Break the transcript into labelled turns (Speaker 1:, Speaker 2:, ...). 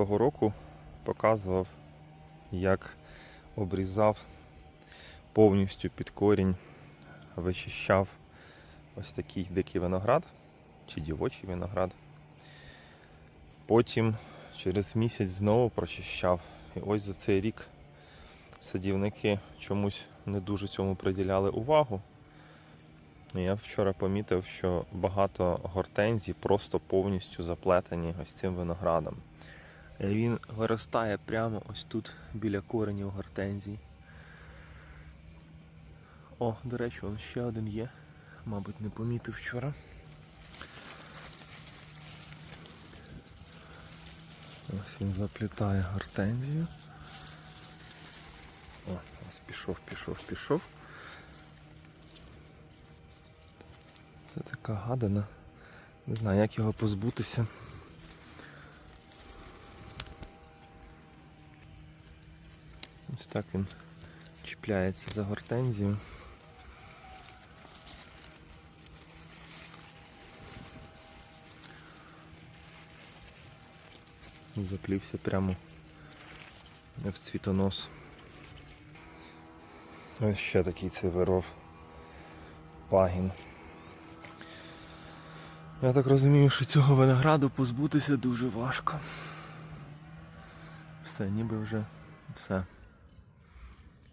Speaker 1: того року показував, як обрізав повністю під корінь, вичищав ось такий дикий виноград чи дівочий виноград. Потім через місяць знову прочищав. І ось за цей рік садівники чомусь не дуже цьому приділяли увагу. Я вчора помітив, що багато гортензій просто повністю заплетені ось цим виноградом. Він виростає прямо ось тут біля коренів гортензій. О, до речі, он ще один є. Мабуть, не помітив вчора. Ось він заплітає гортензію. О, ось пішов, пішов, пішов. Це така гадина. Не знаю, як його позбутися. Ось так він чіпляється за гортензію. Заплівся прямо в цвітонос. Ось ще такий цей виров пагін. Я так розумію, що цього винограду позбутися дуже важко. Все, ніби вже все.